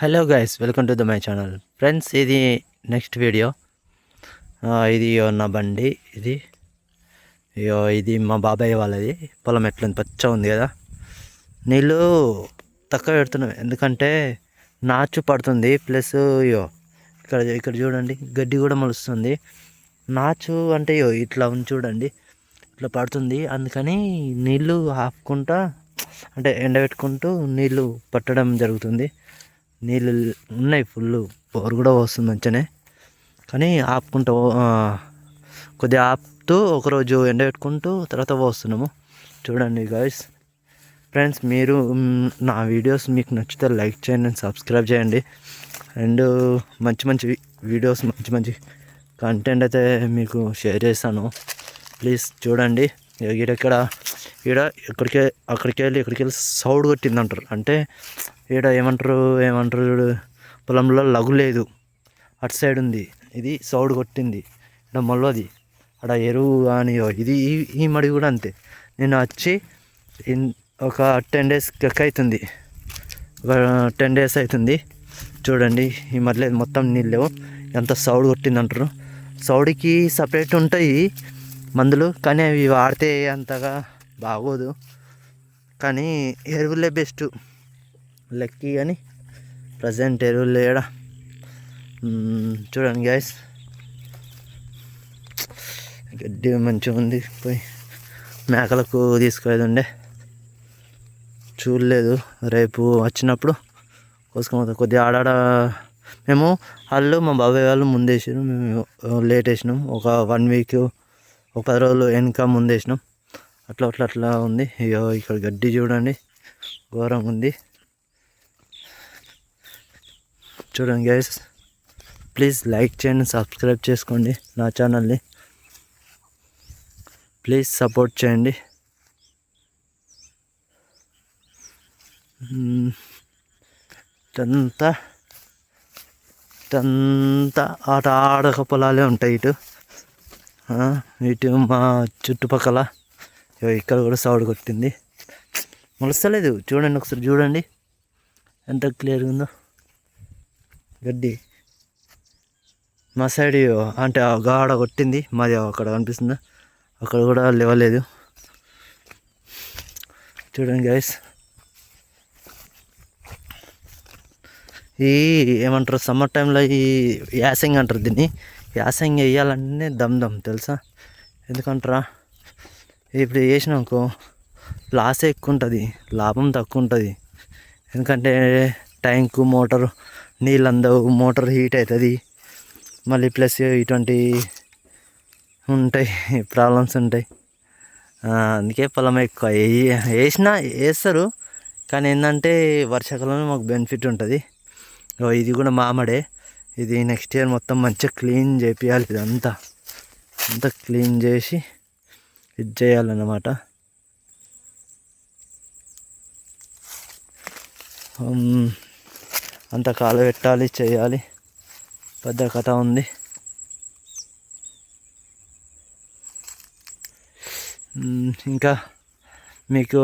Hello guys welcome to the my channel friends ఇది next video ఇది నా బండి ఇది. అయ్యో ఇది మా బాబాయ్ వాళ్ళది. పొలం ఎట్లుంది? పచ్చ ఉంది కదా. నీళ్ళు తక్కువ పెడుతున్నాం. ఎందుకంటే నాచు పడుతుంది. ప్లస్ ఇయో ఇక్కడ ఇక్కడ చూడండి గడ్డి కూడా మొలుస్తుంది. నాచు అంటే అయ్యో ఇట్లా ఉంది చూడండి. ఇట్లా పడుతుంది. అందుకని నీళ్ళు ఆపుకుంటా అంటే ఎండబెట్టుకుంటూ నీళ్ళు పట్టడం జరుగుతుంది. నీళ్ళు ఉన్నాయి ఫుల్ బోర్ కూడా వస్తుంది మంచిగానే. కానీ ఆపుకుంటూ కొద్దిగా ఆపుతూ ఒకరోజు ఎండబెట్టుకుంటూ తర్వాత పోస్తున్నాము. చూడండి గాయస్ ఫ్రెండ్స్ మీరు నా వీడియోస్ మీకు నచ్చితే లైక్ చేయండి సబ్స్క్రైబ్ చేయండి. అండ్ మంచి మంచి వీడియోస్ మంచి మంచి కంటెంట్ అయితే మీకు షేర్ చేస్తాను. ప్లీజ్ చూడండి. ఇక్కడ ఇక్కడ ఎక్కడికి అక్కడికి వెళ్ళి ఇక్కడికి వెళ్ళి సౌడ్ కొట్టింది అంటారు అంటే ఈడ ఏమంటారు ఏమంటారు చూడు పొలంలో లఘు లేదు. అటు సైడ్ ఉంది. ఇది సౌడ్ కొట్టింది. ఇక్కడ మొల్లది అక్కడ ఎరువు కానీ ఇది ఈ- ఈ మడి కూడా అంతే. నేను వచ్చి ఇన్- ఒక టెన్ డేస్ అవుతుంది ఒక టెన్ డేస్ అవుతుంది చూడండి ఈ మధ్య మొత్తం నీళ్ళు ఎంత సౌడ్ కొట్టింది అంటారు సౌడికి సపరేట్ ఉంటాయి మందులు కానీ అవి వాడితే అంతగా బాగోదు. కానీ ఎరువులే బెస్ట్ లక్కీ కానీ ప్రజెంట్ ఎరువులు ఏడ చూడండి గ్యాస్ గడ్డి మంచిగా ఉంది. పోయి మేకలకు తీసుకునేది ఉండే. చూడలేదు. రేపు వచ్చినప్పుడు కోసుకొని కొద్దిగా ఆడాడ మేము వాళ్ళు మా బాబాయ్ వాళ్ళు ముందేసారు మేము లేట్ వేసినాం. ఒక వన్ వీక్ ఒక పది రోజులు వెనక ముందేసినాం అట్లా అట్లా అట్లా ఉంది. అయ్యో ఇక్కడ గడ్డి చూడండి. ఘోరంగా ఉంది. చూడండి గైస్ ప్లీజ్ లైక్ చేయండి సబ్స్క్రైబ్ చేసుకోండి నా ఛానల్ని ప్లీజ్ సపోర్ట్ చేయండి. Hmm. మ్మ్. ఇటంతా ఇటంతా ఆట ఆడక పొలాలే ఉంటాయి ఇటు. ఇటు మా చుట్టుపక్కల. ఇక్కడ కూడా సౌడ్ కొట్టింది. మొలస్తలేదు చూడండి ఒకసారి చూడండి. ఎంత క్లియర్గా ఉందో. గడ్డి. మా సైడ్ అంటే ఆ గాడ కొట్టింది. మాది అక్కడ కనిపిస్తుందా? అక్కడ కూడా లేవలేదు. చూడండి గైస్ ఈ ఏమంటారు సమ్మర్ టైంలో ఈ యాసంగి అంటారు దీన్ని. యాసంగి వేయాలంటే దమ్ దమ్ తెలుసా? ఎందుకంటారా? ఇప్పుడు వేసినాకో లాస్ ఎక్కువ ఉంటుంది. లాభం తక్కువ ఉంటుంది. ఎందుకంటే ట్యాంకు మోటార్ నీళ్ళు అందవు మోటార్ హీట్ అవుతుంది. మళ్ళీ ప్లస్ ఇటువంటి ఉంటాయి ప్రాబ్లమ్స్ ఉంటాయి. అందుకే పొలం ఎక్కువ వేసినా వేస్తారు. కానీ ఏంటంటే వర్షాకాలంలో మాకు బెనిఫిట్ ఉంటుంది. ఇది కూడా మామడే. ఇది నెక్స్ట్ ఇయర్ మొత్తం మంచిగా క్లీన్ చేపియాలి ఇదంతా. అంతా క్లీన్ చేసి ఇది చేయాలన్నమాట. అంత కాలు పెట్టాలి చేయాలి. పెద్ద కథ ఉంది. ఇంకా మీకు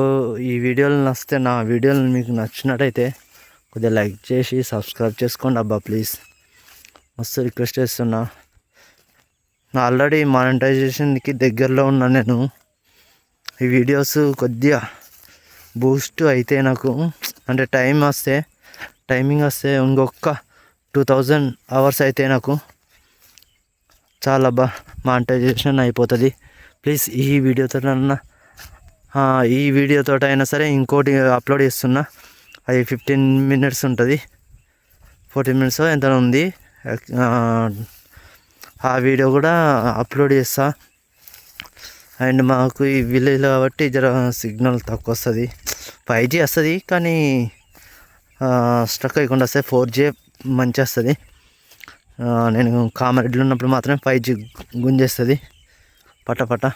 ఈ వీడియోలు నచ్చితే నా వీడియోలు మీకు నచ్చినట్టయితే కొద్దిగా లైక్ చేసి సబ్స్క్రైబ్ చేసుకోండి. అబ్బా ప్లీజ్. మస్తు రిక్వెస్ట్ చేస్తున్నా. ఆల్రెడీ మానిటైజేషన్కి దగ్గరలో ఉన్నా నేను. ఈ వీడియోస్ కొద్దిగా బూస్ట్ అయితే నాకు అంటే టైం వస్తే టైమింగ్ వస్తే ఇంకొక టూ థౌజండ్ అవర్స్ అయితే నాకు చాలా బా మానిటైజేషన్ అయిపోతుంది. ప్లీజ్ ఈ వీడియోతో ఈ వీడియోతో అయినా సరే ఇంకోటి అప్లోడ్ చేస్తున్నా. అది ఫిఫ్టీన్ మినిట్స్ ఉంటుంది. ఫోర్టీన్ మినిట్స్ ఎంత ఉంది. ఆ, ఆ వీడియో కూడా అప్లోడ్ చేస్తా. అండ్ మాకు ఈ విలేజ్ కాబట్టి జర సిగ్నల్ తక్కువ వస్తుంది ఫైవ్ జీ వస్తుంది కానీ స్ట్రక్ అయ్యకుండా వస్తే ఫోర్ జీ మంచి వస్తుంది నేను కామారెడ్డిలో ఉన్నప్పుడు మాత్రమే ఫైవ్ జీ గుంజేస్తుంది. పట పట.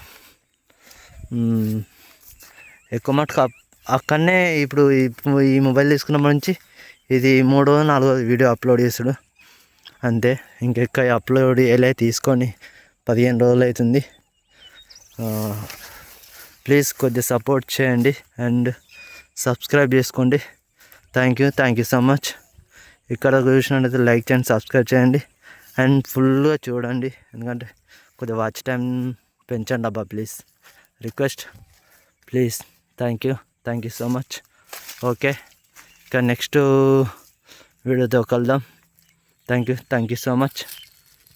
ఎక్కువ మటుకు అప్- అక్కడనే ఇప్పుడు ఈ- మొబైల్ తీసుకున్నప్పటి నుంచి ఇది మూడో నాలుగో వీడియో అప్లోడ్ చేసుడు అంతే. ఇంకెక్క అప్లోడ్ ఎలా తీసుకొని పదిహేను రోజులు అవుతుంది. ప్లీజ్ కొద్దిగా సపోర్ట్ చేయండి. అండ్ సబ్స్క్రైబ్ చేసుకోండి. Thank you thank you so much ఇక్కడ చూసినట్టయితే లైక్ చేయండి సబ్స్క్రైబ్ చేయండి. అండ్ ఫుల్గా చూడండి. ఎందుకంటే కొద్దిగా వాచ్ టైం పెంచండి అబ్బా please request please thank you thank you so much okay ఇక నెక్స్ట్ వీడియోతో కలుద్దాం. Thank you thank you so much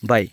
bye